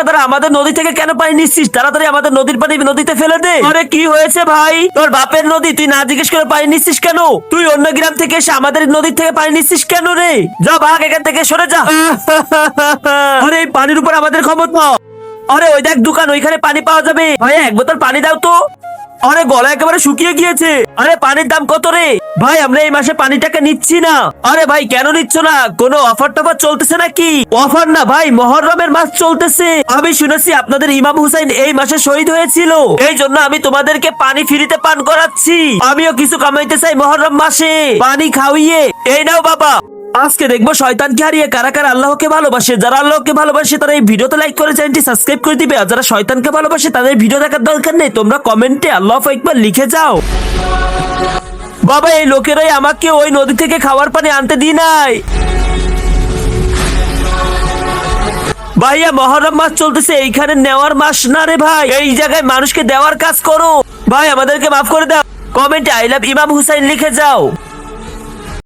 দাঁড়া দাঁড়া আমাদের নদী থেকে কেন পানি নিচ্ছিস? তাড়াতাড়ি আমাদের নদীর পানি নদীতে ফেলে দে। আরে কি হয়েছে ভাই? তোর বাপের নদী তুই না জিজ্ঞেস করে পানি নিচ্ছিস কেন? তুই অন্য গ্রাম থেকে এসে আমাদের নদীর থেকে পানি নিচ্ছিস কেন রে? যা ভাগ এখান থেকে সরে যা। আরে এই পানির উপর আমাদের ক্ষমতা আরে ওই দেখ দোকান ওইখানে পানি পাওয়া যাবে। ভাই এক বোতল পানি দাও তো। আরে গলা একেবারে শুকিয়ে গিয়েছে। আরে পানির দাম কত রে? ভাই, আমরা এই মাসে পানিটাকে নিচ্ছি না। আরে ভাই, কেন নিচ্ছ না? কোনো অফার টফার চলতেছে নাকি? অফার না ভাই, মহরমের মাস চলতেছে। আমি শুনেছি আপনাদের ইমাম হুসাইন এই মাসে শহীদ হয়েছিল। এই জন্য আমি তোমাদেরকে পানি ফ্রিতে পান করাচ্ছি। আমিও কিছু কামাইতে চাই মহরম মাসে। পানি খাওয়িয়ে। এই নাও বাবা। আজকে দেখব শয়তানকে হারিয়ে কারা কারা আল্লাহকে ভালোবাসে। যারা আল্লাহকে ভালোবাসে, তারা এই ভিডিওতে লাইক করে চ্যানেলটি সাবস্ক্রাইব করে দিবে। আর যারা শয়তানকে ভালোবাসে, তাদের ভিডিও দেখার দরকার নেই। তোমরা কমেন্টে আল্লাহ একবার লিখে যাও। বাবা, এই লোকেরাই আমাকে ওই নদী থেকে খাওয়ার পানি আনতে দি নাই। ভাইয়া, মহরম মাস চলতেছে, এইখানে নেওয়ার মাস না রে ভাই। এই জায়গায় মানুষকে দেওয়ার কাজ করো। ভাই, আমাদেরকে মাফ করে দাও। কমেন্টে আই লাভ ইমাম হুসাইন লিখে যাও।